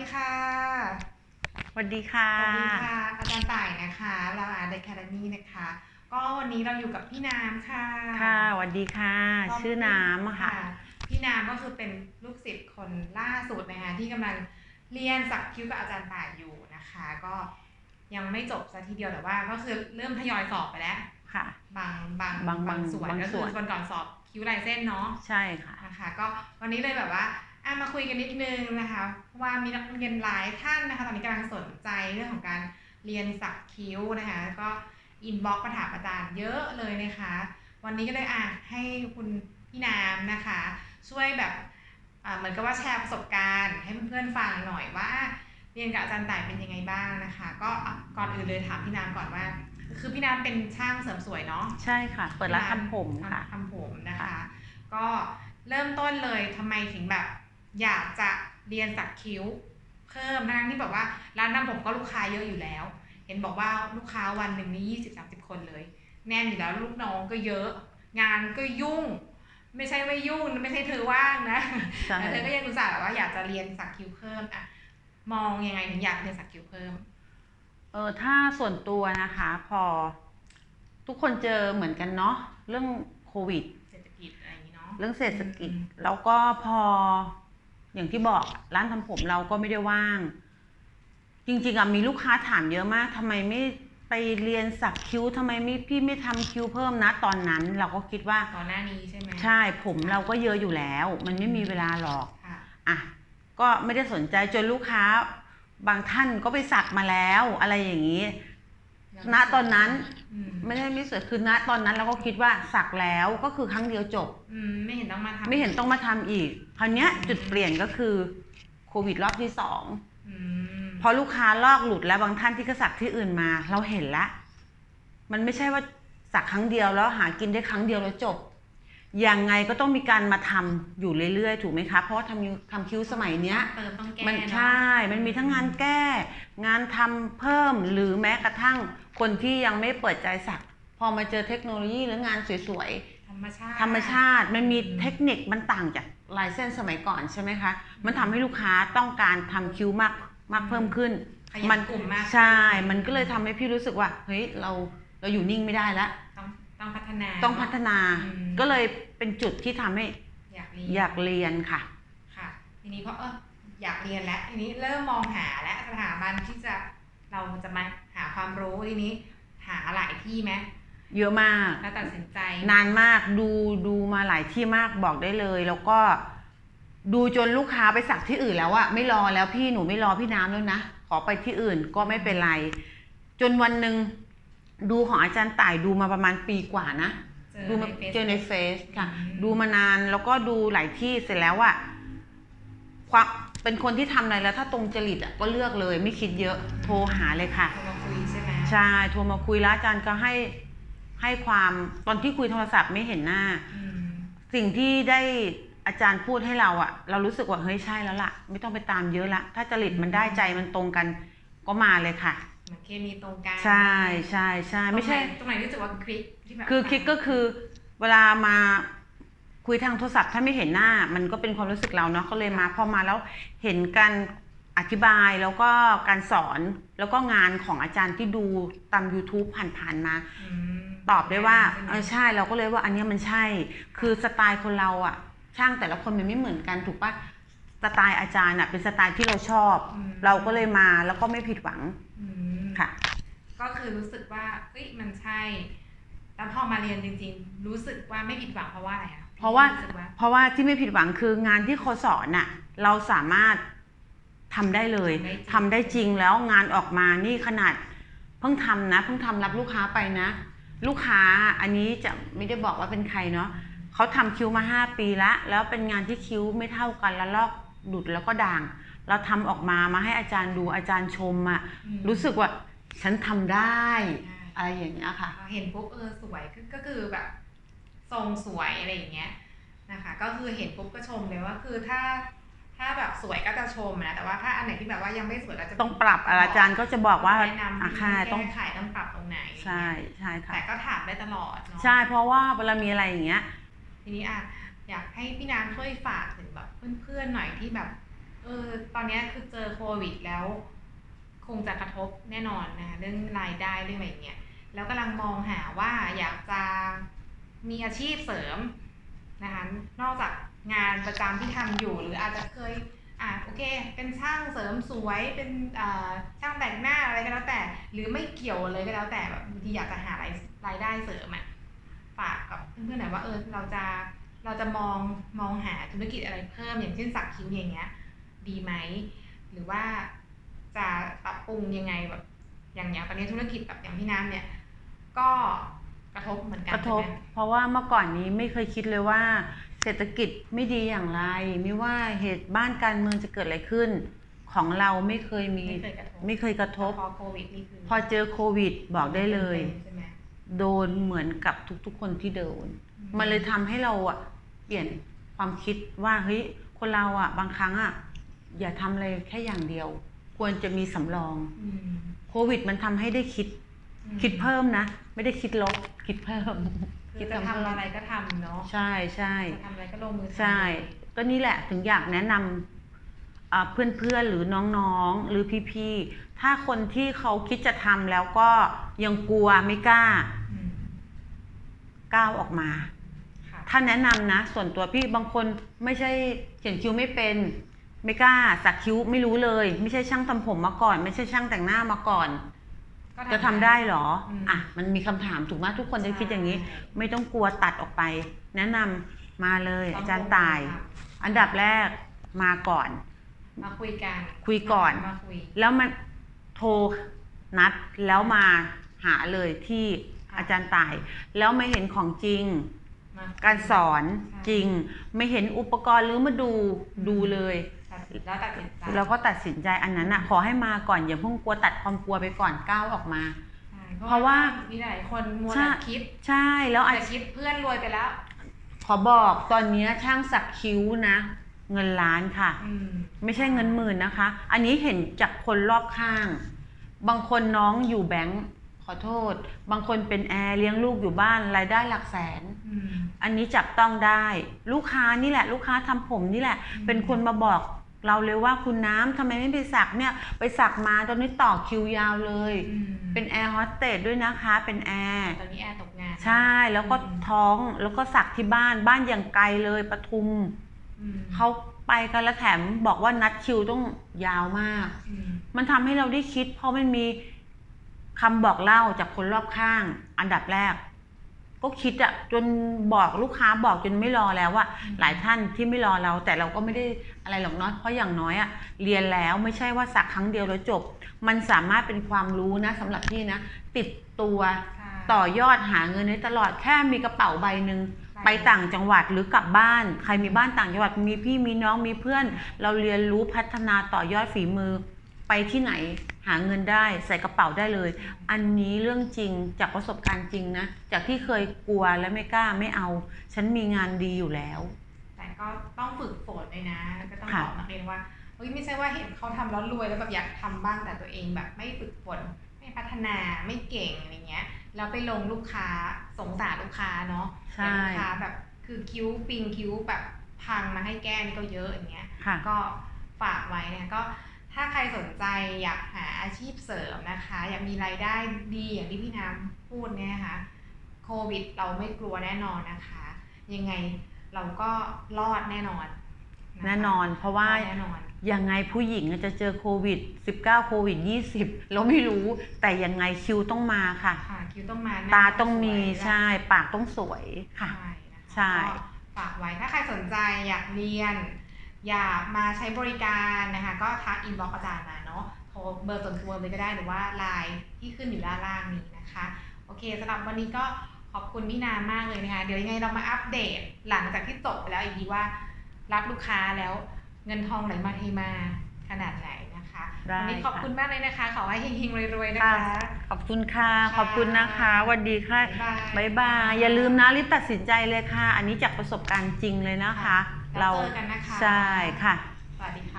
สวัสดีค่ะสวัสดีค่ะ สวัสดีค่ะ อาจารย์ต่ายนะคะเราอาร์ตแคาเดมี่นะคะ ก็วันนี้เราอยู่กับพี่น้ำค่ะ ค่ะสวัสดีค่ะก็ชื่อน้ำอะค่ะ พี่น้ำก็คือเป็นลูกศิษย์คนล่าสุดนะคะที่กำลังเรียนสักคิ้วกับอาจารย์ต่ายอยู่นะคะ ก็ยังไม่จบซะทีเดียวแต่ว่าก็คือเริ่มทยอยสอบไปแล้ว ค่ะ บางบางบางบางส่วนบางก็ส่คือวนวันก่อนสอบคิ้วลายเส้นเนาะ ใช่ค่ะ นะคะ ก็วันนี้เลยแบบว่า อะมาคุยกันนิดนึงนะคะเพราะว่ามีนักเรียนหลายท่านนะคะ ตอนนี้กำลังสนใจเรื่องของการเรียนสักคิ้วนะคะแล้วก็อินบ็อกซ์มาถามอาจารย์เยอะเลยนะคะ วันนี้ก็เลยอะให้คุณพี่น้ำนะคะ ช่วยแบบอ่าเหมือนกับว่าแชร์ประสบการณ์ ให้เพื่อนๆฟังหน่อยว่าเรียนกับอาจารย์ต่ายเป็นยังไงบ้างนะคะ ก็อะก่อนอื่นเลยถามพี่น้ำก่อนว่า คือพี่น้ำเป็นช่างเสริมสวยเนาะใช่ค่ะ เปิดร้านทำผมค่ะทำผมนะคะ ก็เริ่มต้นเลยทำไมถึงแบบ อยากจะเรียนสักคิ้ว เพิ่มทั้งที่แบบว่าร้านทำผมก็ลูกค้าเยอะอยู่แล้ว เห็นบอกว่าลูกค้าวันหนึ่งมียี่สิบสามสิบคนเลย แน่นอยู่แล้วลูกน้องก็เยอะ งานก็ยุ่ง ไม่ใช่ไม่ยุ่งไม่ใช่เธอว่างนะใช่แต่เธอก็ยังรู้สึกแบบว่าอยากจะเรียนสักคิ้วเพิ่มอะมองยังไงถึงอยากเรียนสักคิ้วเพิ่ม เออถ้าส่วนตัวนะคะ พอ ทุกคนเจอเหมือนกันเนาะเรื่องโควิดเศรษฐกิจอะไรอย่างนี้เนาะเรื่องเศรษฐกิจอืมแล้วก็พอ อย่างที่บอกร้านทำผมเราก็ไม่ได้ว่าง จริงๆอะมีลูกค้าถามเยอะมากทำไมไม่ไปเรียนสักคิ้วทำไมไม่พี่ไม่ทำคิ้วเพิ่มนะตอนนั้น เราก็คิดว่าก่อนหน้านี้ใช่ไหมใช่ผมเราก็เยอะอยู่แล้ว มันไม่มีเวลาหรอกค่ะอะก็ไม่ได้สนใจจนลูกค้าบางท่านก็ไปสักมาแล้ว อะไรอย่างนี้ ณตอนนั้นอืมไม่ได้ไม่สวยคือณตอนนั้นเราก็คิดว่าสักแล้วก็คือครั้งเดียวจบอืมไม่เห็นต้องมาทำไม่เห็นต้องมาทำอีกคราวเนี้ยจุดเปลี่ยนก็คือโควิดรอบที่สองอืมพอลูกค้าลอกหลุดแล้วบางท่านที่ก็สักที่อื่นมา เราเห็นละมันไม่ใช่ว่าสักครั้งเดียวแล้วหากินได้ครั้งเดียวแล้วจบยังไงก็ต้องมีการมาทำอยู่เรื่อยๆ ถูกไหมคะ เพราะว่าทำคิ้วทำคิ้วสมัยเนี้ยเติมต้องแก้มันเนอะใช่ มันมีทั้งงานแก้ งานทำเพิ่มหรือแม้กระทั่ง คนที่ยังไม่เปิดใจสัก พอมาเจอเทคโนโลยีหรืองานสวยธรรมชาติๆธรรมชาติมันมีอืมเทคนิคมันต่างจากลายเส้นสมัยก่อนใช่ไหมคะ มันทำให้ลูกค้าต้องการทำคิ้วมากมากเพิ่มขึ้นขยับมันกลุ่มมากใช่ มันก็เลยทำให้พี่รู้สึกว่าเฮ้ยเราเราอยู่นิ่งไม่ได้แล้วต้องต้องพัฒนาต้องพัฒนาอืมก็เลยเป็นจุดที่ทำให้อยากเรียนอยากเรียนค่ะค่ะ ทีนี้เพราะเอออยากเรียนแล้วทีนี้เริ่มมองหาและสถาบันที่จะ เราจะมาหาความรู้ทีนี้ หาหลายที่ไหมเยอะมาก แล้วตัดสินใจ นานมากดูดูมาหลายที่มากบอกได้เลย แล้วก็ดูจนลูกค้าไปสักที่อื่นแล้วอะไม่รอแล้วพี่หนูไม่รอพี่น้ำแล้วนะ ขอไปที่อื่นก็ไม่เป็นไร จนวันหนึ่งดูของอาจารย์ต่ายดูมาประมาณปีกว่านะเจอดูมาในเฟซเจอในเฟซค่ะอืมดูมานานแล้วก็ดูหลายที่เสร็จแล้วอะความ เป็นคนที่ทำอะไรแล้ว ถ้าตรงจริตอะก็เลือกเลยไม่คิดเยอะโทรหาเลยค่ะโทรมาคุยใช่ไหมใช่โทรมาคุยแล้วอาจารย์ก็ให้ให้ความตอนที่คุยโทรศัพท์ไม่เห็นหน้า อืมสิ่งที่ได้อาจารย์พูดให้เราอะเรารู้สึกว่าเฮ้ยใช่แล้วล่ะ ไม่ต้องไปตามเยอะละถ้าจริตมันได้ใจมันตรงกันก็มาเลยค่ะ เหมือนเคมีตรงกันใช่ใช่ใช่ไม่ใช่ ตรงไหนตรงไหนรู้สึกว่าคลิกที่แบบคือคิดก็คือเวลามา คุยทางโทรศัพท์ถ้าไม่เห็นหน้า มันก็เป็นความรู้สึกเราเนาะก็เลยมาพอมาแล้วเห็นการอธิบายแล้วก็การสอนแล้วก็งานของอาจารย์ที่ดูตาม YouTube ผ่านๆมาอืมตอบได้ว่าใช่ไหมเออใช่เราก็เลยว่าอันเนี้ยมันใช่ คือสไตล์คนเราอะช่างแต่ละคนมันไม่เหมือนกันถูกปะสไตล์อาจารย์อะเป็นสไตล์ที่เราชอบอืมเราก็เลยมาแล้วก็ไม่ผิดหวังอืมค่ะ ก็คือรู้สึกว่าเอ้ยมันใช่ แล้วพอมาเรียนจริง ๆ รู้สึกว่าไม่ผิดหวังเพราะว่าอะไรอะ เพราะว่าสึกว่าเพราะว่าที่ไม่ผิดหวังคืองานที่เขาสอนอะเราสามารถทำได้เลยทำได้จริงแล้วงานออกมานี่ขนาดเพิ่งทำนะเพิ่งทำรับลูกค้าไปนะ ลูกค้าอันนี้จะไม่ได้บอกว่าเป็นใครเนาะเขาทำคิ้วมาห้าปีละแล้วเป็นงานที่คิ้วไม่เท่ากันแล้วลอกดุดแล้วก็ด่าง เราทำออกมามาให้อาจารย์ดูอาจารย์ชมอะอืมรู้สึกว่าฉันทำได้ใช่อะไรอย่างเงี้ยค่ะเห็นปุ๊บเออสวยก็ก็คือแบบ ทรงสวยอะไรอย่างเงี้ยนะคะก็คือเห็นปุ๊บก็ชมเลยว่าคือถ้าถ้าแบบสวยก็จะชมนะแต่ว่าถ้าอันไหนที่แบบว่ายังไม่สวยก็จะต้องปรับอาจารย์ก็จะบอกว่าแนะนำอะค่ะต้องแก้ไขต้องปรับตรงไหนใช่ใช่ค่ะแต่ก็ถามได้ตลอดเนาะใช่เพราะว่าเวลามีอะไรอย่างเงี้ย ทีนี้อะอยากให้พี่น้ำช่วยฝากถึงแบบเพื่อนๆหน่อยที่แบบเออตอนเนี้ยคือเจอโควิดแล้ว คงจะกระทบแน่นอนนะคะเรื่องรายได้เรื่องอะไรอย่างเงี้ยแล้วกำลังมองหาว่าอยากจะ มีอาชีพเสริมนะคะนอกจากงานประจำที่ทำอยู่ หรืออาจจะเคยอะโอเค เป็นช่างเสริมสวยเป็นอ่าช่างแต่งหน้าอะไรก็แล้วแต่ หรือไม่เกี่ยวเลยก็แล้วแต่แบบบางทีอยากจะหารายรายได้เสริมอะฝากกับเพื่อนๆหน่อยว่าเออเราจะเราจะมองมองหาธุรกิจอะไรเพิ่มอย่างเช่นสักคิ้วอย่างเงี้ย ดีไหมหรือว่าจะปรับปรุงยังไงแบบอย่างอย่างตอนนี้ธุรกิจแบบอย่างพี่น้ำเนี่ย ก็ กระทบเหมือนกันกระทบ ใช่ไหมเพราะว่าเมื่อก่อนนี้ไม่เคยคิดเลยว่า เศรษฐกิจไม่ดีอย่างไร ไม่ว่าเหตุบ้านการเมืองจะเกิดอะไรขึ้น ของเราไม่เคยมีไม่เคยกระทบไม่เคยกระทบ พอโควิดนี่คือพอเจอโควิดบอกได้เลย ใช่ไหม โดนเหมือนกับทุกๆ คนที่โดนมันเลยทำให้เราอะเปลี่ยนความคิดว่าเฮ้ยคนเราอะบางครั้งอะอย่าทำอะไรแค่อย่างเดียว ควรจะมีสำรอง อืม โควิดมันทำให้ได้คิดอืม คิดเพิ่มนะ ไม่ได้คิดลบคิดเพิ่มคือจะทำอะไรก็ทำเนาะใช่ใช่จะทำอะไรก็ลงมือทำใช่ ก็นี่แหละถึงอยากแนะนำอ่าเพื่อนๆหรือน้องๆหรือพี่ๆถ้าคนที่เขาคิดจะทำแล้วก็ยังกลัวไม่กล้าอืมก้าวออกมาค่ะถ้าแนะนำนะ ส่วนตัวพี่บางคนไม่ใช่เขียนคิ้วไม่เป็นไม่กล้าสักคิ้วไม่รู้เลย ไม่ใช่ช่างทำผมมาก่อน ไม่ใช่ช่างแต่งหน้ามาก่อนก็ จะทำได้เหรออืม อะมันมีคำถามถูกไหมทุกคนจะคิดอย่างนี้ใช่ไม่ต้องกลัวตัดออกไป แนะนำมาเลยต้งอาจารย์ลงมืตายทอันดับแรกมาก่อนำมาคุยกันคุยก่อน มาคุย แล้วมันโทรนัดแล้วมาหาเลยที่ค่ะ อาจารย์ตาย แล้วไม่เห็นของจริงมาคุย การสอนใช่จริง ไม่เห็นอุปกรณ์หรือมาดูดูเลยตัดสิน แล้วตัดสินใจแล้วก็ตัดสินใจอันนั้นอะขอให้มาก่อนอย่าเพิ่งกลัวตัดความกลัวไปก่อนก้าวออกมาใช่เพราะว่ามีหลายคนมัวใช่แต่คิด ใช่แล้วอาแต่คิดเพื่อนรวยไปแล้ว ขอบอกตอนเนี้ยช่างสักคิ้วนะ เงินล้านค่ะอืมไม่ใช่เงินหมื่นนะคะ อันนี้เห็นจากคนรอบข้าง บางคนน้องอยู่แบงค์ขอโทษ บางคนเป็นแอร์เลี้ยงลูกอยู่บ้านรายได้หลักแสนอืมอันนี้จับต้องได้ ลูกค้านี่แหละ ลูกค้าทำผมนี่แหละอืมเป็นคนมาบอก เราเลยว่าคุณน้ำทำไมไม่ไปสักเนี่ย ไปสักมาตอนนี้ต่อคิวยาวเลย อืมเป็นแอร์โฮสเตสด้วยนะคะ เป็นแอร์ ตอนนี้แอร์ตกงานใช่แล้วก็อืมท้องแล้วก็สักที่บ้านบ้านอย่างไกลเลยปทุมอืมเขาไปกันแล้วแถมบอกว่านัดคิวต้องยาวมาก อืมมันทำให้เราได้คิด เพราะมันมีคำบอกเล่าจากคนรอบข้าง อันดับแรก ก็คิดอะจนบอกลูกค้าบอกจนไม่รอแล้วว่าอืมหลายท่านที่ไม่รอเรา แต่เราก็ไม่ได้อะไรหรอกเนาะเพราะอย่างน้อยอะเรียนแล้วไม่ใช่ว่าสักครั้งเดียวแล้วจบ มันสามารถเป็นความรู้นะสำหรับพี่นะ ติดตัวใช่ต่อยอดหาเงินได้ตลอดแค่มีกระเป๋าใบหนึ่งใช่ไปต่างจังหวัดหรือกลับบ้าน ใครมีบ้านต่างจังหวัดมีพี่มีน้องมีเพื่อน เราเรียนรู้พัฒนาต่อยอดฝีมือไปที่ไหนหาเงินได้ใส่กระเป๋าได้เลย อันนี้เรื่องจริงจากประสบการณ์จริงนะ จากที่เคยกลัวและไม่กล้าไม่เอา ฉันมีงานดีอยู่แล้ว แต่ก็ต้องฝึกฝนเลยนะ ก็ต้องค่ะบอกนักเรียนว่าเฮ้ยไม่ใช่ว่าเห็นเขาทำแล้วรวยแล้วแบบอยากทำบ้างแต่ตัวเองแบบไม่ฝึกฝนไม่พัฒนาไม่เก่งอะไรเงี้ยแล้วไปลงลูกค้าสงสารลูกค้าเนาะใช่อย่างลูกค้าแบบคือคิ้วปิงคิ้วแบบพังมาให้แก้นี่ก็เยอะอย่างเงี้ยค่ะก็ฝากไว้เนี่ยก็ ถ้าใครสนใจอยากหาอาชีพเสริมนะคะ อยากมีรายได้ดีอย่างที่พี่น้ำพูดเนี่ยนะคะโควิดเราไม่กลัวแน่นอนนะคะ ยังไงเราก็รอดแน่นอนะคะแน่นอน เพราะว่า รอดแน่นอน ยังไงผู้หญิงจะเจอโควิด 19 โควิด 20 เราไม่รู้แต่ยังไงคิวต้องมาค่ะ ค่ะคิ้วต้องมาหน้ตาต้องมีสวยใช่ปากต้องสวยค่ะ ใช่นะคะใช่ ก็ฝากไว้ถ้าใครสนใจอยากเรียน อยากมาใช้บริการนะคะก็ทักอินบ็อกอาจารย์มาเนาะโทรเบอร์ส่วนตัวเลยก็ได้หรือว่าไลน์ที่ขึ้นอยู่ด้านล่างนี้นะคะโอเคสำหรับวันนี้ก็ขอบคุณพี่นามากเลยนะคะเดี๋ยวยังไงเรามาอัปเดตหลังจากที่จบไปแล้วอีกทีว่า รับลูกค้าแล้วเงินทองไหลมาเทมาขนาดไหนนะคะได้วันี้ขอบค่ะ คุณมากเลยนะคะ ขอให้เฮงๆรวยๆนะค่ะคะคะ ขอบคุณค่ะ ค่ะขอบคุณนะคะสวัสดีค่ะบ๊ายบาย บายบาย อย่าลืมนะรีบตัดสินใจเลยค่ะ อันนี้จากประสบการณ์จริงเลยนะคะ ค่ะ เราเจอกันนะคะ ใช่ค่ะ สวัสดีค่ะ